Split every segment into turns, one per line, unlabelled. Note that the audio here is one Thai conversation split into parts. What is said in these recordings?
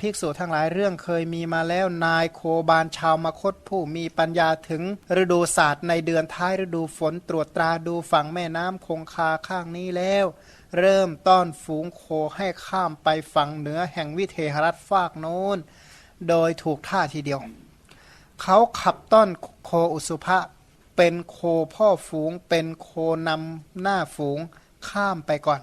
ภิกษุทั้งหลายเรื่องเคยมีมาแล้วนายโคบาลชาวมคตผู้มีปัญญาถึงฤดูศาสตร์ในเดือนท้ายฤดูฝนตรวจตราดูฝั่งแม่น้ำคงคาข้างนี้แล้ว เริ่มต้อนฝูงโคให้ข้ามไปฝั่งเหนือแห่งวิเทหรัฐฟากโน้น โดยถูกท่าทีเดียว เขาขับต้อนโคอุสุภะเป็นโคพ่อฝูงเป็นโคนำหน้าฝูงข้ามไปก่อน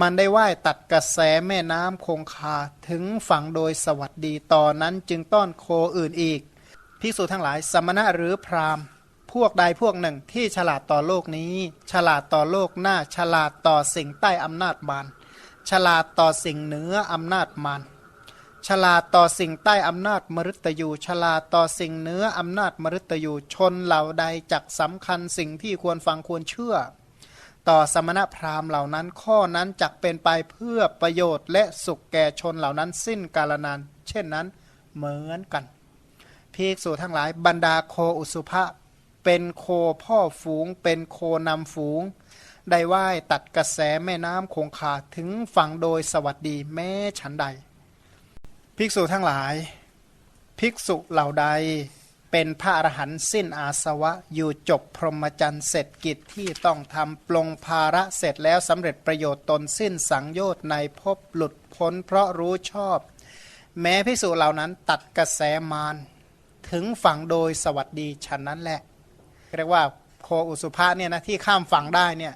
มันได้ว่ายตัดกระแสแม่น้ำคงคาถึงฝั่งโดยสวัสดีตอนนั้นจึงต้อนโคอื่นอีก ภิกษุทั้งหลายสมณะหรือพราหมณ์ พวกใดพวกหนึ่งที่ฉลาดต่อโลกนี้ ฉลาดต่อโลกหน้า ฉลาดต่อสิ่งใต้อำนาจมารฉลาดต่อสิ่งเหนืออำนาจมารฉลาดต่อสิ่งใต้อำนาจมฤตยู ฉลาดต่อสิ่งเนื้ออำนาจมฤตยู ชนเหล่าใดจักสำคัญสิ่งที่ควรฟังควรเชื่อ ต่อสมณพราหมณ์เหล่านั้นข้อนั้นจักเป็นไปเพื่อประโยชน์และสุขแก่ชนเหล่านั้นสิ้นกาลนานเช่นนั้นเหมือนกันภิกษุทั้งหลายบรรดาโคอุสุภะเป็นโคพ่อฝูง เป็นโคนำฝูง ได้ว่ายตัดกระแสแม่น้ำคงคาถึงฝั่งโดยสวัสดีแม้ฉันใด ภิกษุทั้งหลาย ภิกษุเหล่าใด เป็นพระอรหันต์สิ้นอาสวะ อยู่จบพรหมจรรย์เสร็จกิจที่ต้องทำปลงภาระเสร็จแล้วสำเร็จประโยชน์ตนสิ้นสังโยชน์ในภพหลุดพ้นเพราะรู้ชอบ แม้ภิกษุเหล่านั้นตัดกระแสมารถึงฝั่งโดยสวัสดีฉันนั้นแหละเรียกว่าโคอุสุภะเนี่ยนะที่ข้ามฝั่งได้เนี่ย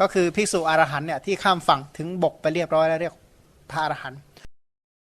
ก็คือภิกษุอรหันต์เนี่ยที่ข้ามฝั่งถึงบกไปเรียบร้อยแล้วเรียกพระอรหันต์